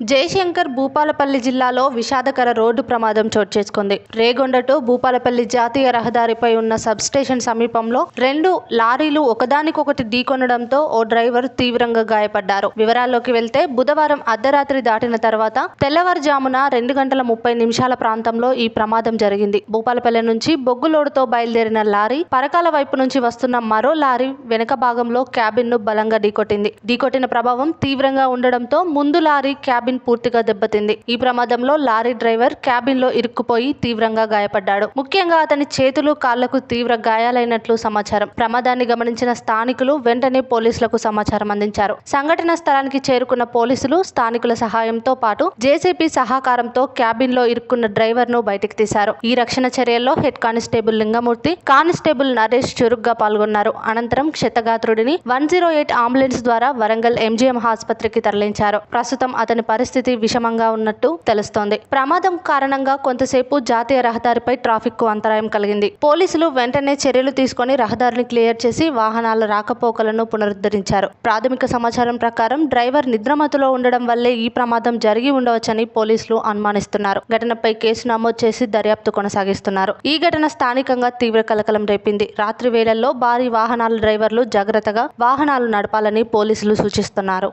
జయశంకర్ భూపాలపల్లి జిల్లాలో విషాదకర రోడ్డు ప్రమాదం చోటు చేసుకుంది. రేగొండ టు భూపాలపల్లి జాతీయ రహదారిపై ఉన్న సబ్స్టేషన్ సమీపంలో రెండు లారీలు ఒకదానికొకటి ఢీకొనడంతో ఓ డ్రైవర్ తీవ్రంగా గాయపడ్డారు. వివరాల్లోకి వెళ్తే బుధవారం అర్ధరాత్రి దాటిన తర్వాత తెల్లవారుజామున రెండు గంటల ముప్పై నిమిషాల ప్రాంతంలో ఈ ప్రమాదం జరిగింది. భూపాలపల్లి నుంచి బొగ్గులోడుతో బయలుదేరిన లారీ పరకాల వైపు నుంచి వస్తున్న మరో లారీ వెనక భాగంలో క్యాబిన్ను బలంగా ఢీకొట్టింది. ఢీకొట్టిన ప్రభావం తీవ్రంగా ఉండడంతో ముందు లారీ క్యాబ్ క్యాబిన్ పూర్తిగా దెబ్బతింది. ఈ ప్రమాదంలో లారీ డ్రైవర్ క్యాబిన్లో ఇరుక్కుపోయి తీవ్రంగా గాయపడ్డాడు. ముఖ్యంగా అతని చేతులు కాళ్ళకు తీవ్ర గాయాలైనట్లు సమాచారం. ప్రమాదాన్ని గమనించిన స్థానికులు వెంటనే పోలీసులకు సమాచారం అందించారు. సంఘటన స్థలానికి చేరుకున్న పోలీసులు స్థానికుల సహాయంతో పాటు జేసీపీ సహకారంతో క్యాబిన్లో ఇరుక్కున్న డ్రైవర్ను బయటికి తీశారు. ఈ రక్షణ చర్యల్లో head constable Lingamurthy constable Naresh చురుగ్గా పాల్గొన్నారు. అనంతరం క్షతగాత్రుడిని వన్ జీరో ఎయిట్ అంబులెన్స్ ద్వారా వరంగల్ ఎంజీఎం ఆసుపత్రికి తరలించారు. ప్రస్తుతం అతని పరిస్థితి విషమంగా ఉన్నట్టు తెలుస్తోంది. ప్రమాదం కారణంగా కొంతసేపు జాతీయ రహదారిపై ట్రాఫిక్కు అంతరాయం కలిగింది. పోలీసులు వెంటనే చర్యలు తీసుకొని రహదారిని క్లియర్ చేసి వాహనాల రాకపోకలను పునరుద్ధరించారు. ప్రాథమిక సమాచారం ప్రకారం డ్రైవర్ నిద్రమతులో ఉండడం వల్లే ఈ ప్రమాదం జరిగి ఉండవచ్చని పోలీసులు అనుమానిస్తున్నారు. ఘటనపై కేసు నమోదు చేసి దర్యాప్తు కొనసాగిస్తున్నారు. ఈ ఘటన స్థానికంగా తీవ్ర కలకలం రేపింది. రాత్రి వేళల్లో భారీ వాహనాల డ్రైవర్లు జాగ్రత్తగా వాహనాలు నడపాలని పోలీసులు సూచిస్తున్నారు.